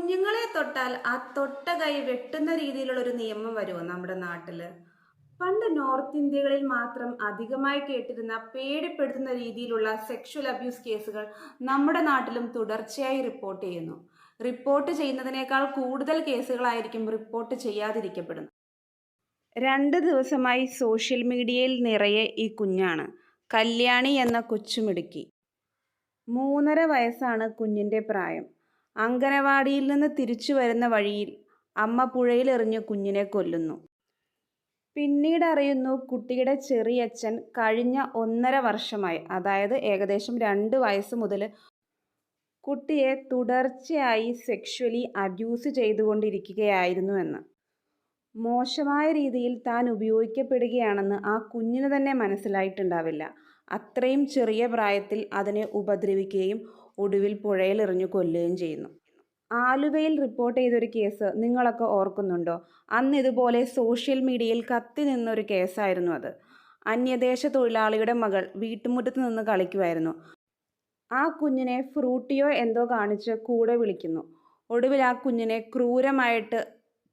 കുഞ്ഞുങ്ങളെ തൊട്ടാൽ ആ തൊട്ട കൈ വെട്ടുന്ന രീതിയിലുള്ള ഒരു നിയമം വരുമോ നമ്മുടെ നാട്ടിൽ? പണ്ട് നോർത്ത് ഇന്ത്യകളിൽ മാത്രം അധികമായി കേട്ടിരുന്ന പേടിപ്പെടുത്തുന്ന രീതിയിലുള്ള സെക്ഷൽ അബ്യൂസ് കേസുകൾ നമ്മുടെ നാട്ടിലും തുടർച്ചയായി റിപ്പോർട്ട് ചെയ്യുന്നു. റിപ്പോർട്ട് ചെയ്യുന്നതിനേക്കാൾ കൂടുതൽ കേസുകളായിരിക്കും റിപ്പോർട്ട് ചെയ്യാതിരിക്കപ്പെടുന്നത്. രണ്ട് ദിവസമായി സോഷ്യൽ മീഡിയയിൽ നിറയെ ഈ കുഞ്ഞാണ്. കല്യാണി എന്ന കൊച്ചുമിടുക്കി. മൂന്നര വയസ്സാണ് കുഞ്ഞിന്റെ പ്രായം. അങ്കനവാടിയിൽ നിന്ന് തിരിച്ചു വരുന്ന വഴിയിൽ അമ്മ പുഴയിലെറിഞ്ഞ് കുഞ്ഞിനെ കൊല്ലുന്നു. പിന്നീട് അറിയുന്നു കുട്ടിയുടെ ചെറിയച്ഛൻ കഴിഞ്ഞ ഒന്നര വർഷമായി അതായത് ഏകദേശം രണ്ട് വയസ്സ് മുതൽ കുട്ടിയെ തുടർച്ചയായി സെക്ഷുവലി അബ്യൂസ് ചെയ്തുകൊണ്ടിരിക്കുകയായിരുന്നു എന്ന്. മോശമായ രീതിയിൽ താൻ ഉപയോഗിക്കപ്പെടുകയാണെന്ന് ആ കുഞ്ഞിന് തന്നെ മനസ്സിലായിട്ടുണ്ടാവില്ല. അത്രയും ചെറിയ പ്രായത്തിൽ അതിനെ ഉപദ്രവിക്കുകയും ഒടുവിൽ പുഴയിൽ എറിഞ്ഞു കൊല്ലുകയും ചെയ്യുന്നു. ആലുവയിൽ റിപ്പോർട്ട് ചെയ്തൊരു കേസ് നിങ്ങളൊക്കെ ഓർക്കുന്നുണ്ടോ? അന്ന് ഇതുപോലെ സോഷ്യൽ മീഡിയയിൽ കത്തി നിന്നൊരു കേസായിരുന്നു അത്. അന്യദേശ തൊഴിലാളിയുടെ മകൾ വീട്ടുമുറ്റത്ത് നിന്ന് കളിക്കുമായിരുന്നു. ആ കുഞ്ഞിനെ ഫ്രൂട്ടിയോ എന്തോ കാണിച്ച് കൂടെ വിളിക്കുന്നു. ഒടുവിൽ ആ കുഞ്ഞിനെ ക്രൂരമായിട്ട്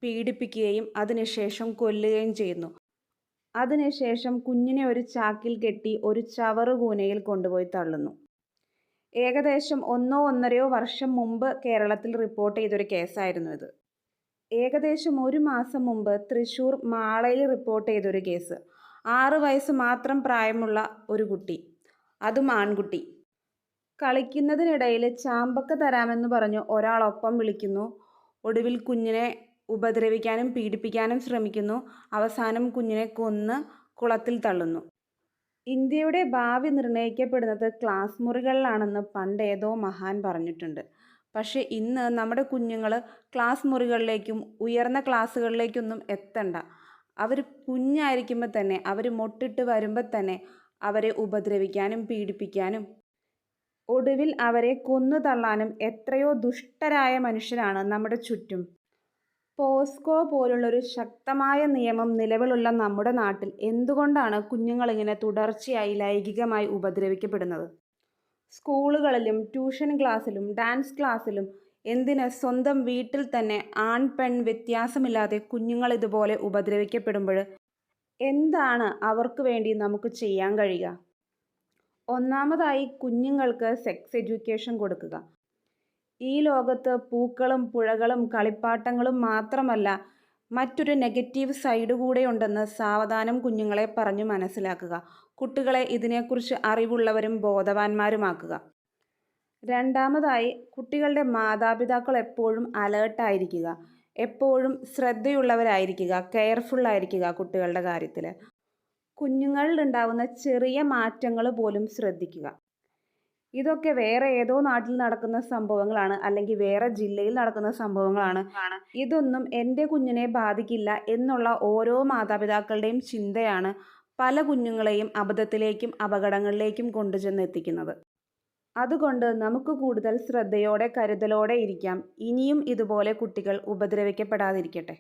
പീഡിപ്പിക്കുകയും അതിനുശേഷം കൊല്ലുകയും ചെയ്യുന്നു. അതിനുശേഷം കുഞ്ഞിനെ ഒരു ചാക്കിൽ കെട്ടി ഒരു ചവറുകൂനയിൽ കൊണ്ടുപോയി തള്ളുന്നു. ഏകദേശം ഒന്നോ ഒന്നരയോ വർഷം മുമ്പ് കേരളത്തിൽ റിപ്പോർട്ട് ചെയ്തൊരു കേസായിരുന്നു ഇത്. ഏകദേശം ഒരു മാസം മുമ്പ് തൃശ്ശൂർ മാളയിൽ റിപ്പോർട്ട് ചെയ്തൊരു കേസ്. ആറ് വയസ്സ് മാത്രം പ്രായമുള്ള ഒരു കുട്ടി. അതും ആൺകുട്ടി. കളിക്കുന്നതിനിടയിൽ ചാമ്പക്ക തരാമെന്ന് പറഞ്ഞു ഒരാളൊപ്പം വിളിക്കുന്നു. ഒടുവിൽ കുഞ്ഞിനെ ഉപദ്രവിക്കാനും പീഡിപ്പിക്കാനും ശ്രമിക്കുന്നു. അവസാനം കുഞ്ഞിനെ കൊന്ന് കുളത്തിൽ തള്ളുന്നു. ഇന്ത്യയുടെ ഭാവി നിർണയിക്കപ്പെടുന്നത് ക്ലാസ് മുറികളിലാണെന്ന് പണ്ട് ഏതോ മഹാൻ പറഞ്ഞിട്ടുണ്ട്. പക്ഷേ ഇന്ന് നമ്മുടെ കുഞ്ഞുങ്ങൾ ക്ലാസ് മുറികളിലേക്കും ഉയർന്ന ക്ലാസ്സുകളിലേക്കൊന്നും എത്തണ്ട. അവർ കുഞ്ഞായിരിക്കുമ്പോൾ തന്നെ അവർ മൊട്ടിട്ട് വരുമ്പോൾ തന്നെ അവരെ ഉപദ്രവിക്കാനും പീഡിപ്പിക്കാനും ഒടുവിൽ അവരെ കൊന്നു തള്ളാനും എത്രയോ ദുഷ്ടരായ മനുഷ്യരാണ് നമ്മുടെ ചുറ്റും. പോസ്കോ പോലുള്ളൊരു ശക്തമായ നിയമം നിലവിലുള്ള നമ്മുടെ നാട്ടിൽ എന്തുകൊണ്ടാണ് കുഞ്ഞുങ്ങളിങ്ങനെ തുടർച്ചയായി ലൈംഗികമായി ഉപദ്രവിക്കപ്പെടുന്നത്? സ്കൂളുകളിലും ട്യൂഷൻ ക്ലാസ്സിലും ഡാൻസ് ക്ലാസ്സിലും എന്തിന് സ്വന്തം വീട്ടിൽ തന്നെ ആൺ പെൺ വ്യത്യാസമില്ലാതെ കുഞ്ഞുങ്ങൾ ഇതുപോലെ ഉപദ്രവിക്കപ്പെടുമ്പോൾ എന്താണ് അവർക്ക് വേണ്ടി നമുക്ക് ചെയ്യാൻ കഴിയുക? ഒന്നാമതായി കുഞ്ഞുങ്ങൾക്ക് സെക്സ് എഡ്യൂക്കേഷൻ കൊടുക്കുക. ഈ ലോകത്ത് പൂക്കളും പുഴകളും കളിപ്പാട്ടങ്ങളും മാത്രമല്ല മറ്റൊരു നെഗറ്റീവ് സൈഡ് കൂടെ ഉണ്ടെന്ന് സാവധാനം കുഞ്ഞുങ്ങളെ പറഞ്ഞു മനസ്സിലാക്കുക. കുട്ടികളെ ഇതിനെക്കുറിച്ച് അറിവുള്ളവരും ബോധവാന്മാരുമാക്കുക. രണ്ടാമതായി കുട്ടികളുടെ മാതാപിതാക്കൾ എപ്പോഴും അലേർട്ടായിരിക്കുക എപ്പോഴും ശ്രദ്ധയുള്ളവരായിരിക്കുക. കെയർഫുള്ളായിരിക്കുക കുട്ടികളുടെ കാര്യത്തിൽ കുഞ്ഞുങ്ങളിൽ ഉണ്ടാകുന്ന ചെറിയ മാറ്റങ്ങൾ പോലും ശ്രദ്ധിക്കുക. ഇതൊക്കെ വേറെ ഏതോ നാട്ടിൽ നടക്കുന്ന സംഭവങ്ങളാണ് അല്ലെങ്കിൽ വേറെ ജില്ലയിൽ നടക്കുന്ന സംഭവങ്ങളാണ്. ഇതൊന്നും എന്റെ കുഞ്ഞിനെ ബാധിക്കില്ല എന്നുള്ള ഓരോ മാതാപിതാക്കളുടെയും ചിന്തയാണ് പല കുഞ്ഞുങ്ങളെയും അബദ്ധത്തിലേക്കും അപകടങ്ങളിലേക്കും കൊണ്ടുചെന്ന് എത്തിക്കുന്നത് അതുകൊണ്ട് നമുക്ക് കൂടുതൽ ശ്രദ്ധയോടെ കരുതലോടെ ഇരിക്കാം. ഇനിയും ഇതുപോലെ കുട്ടികൾ ഉപദ്രവിക്കപ്പെടാതിരിക്കട്ടെ.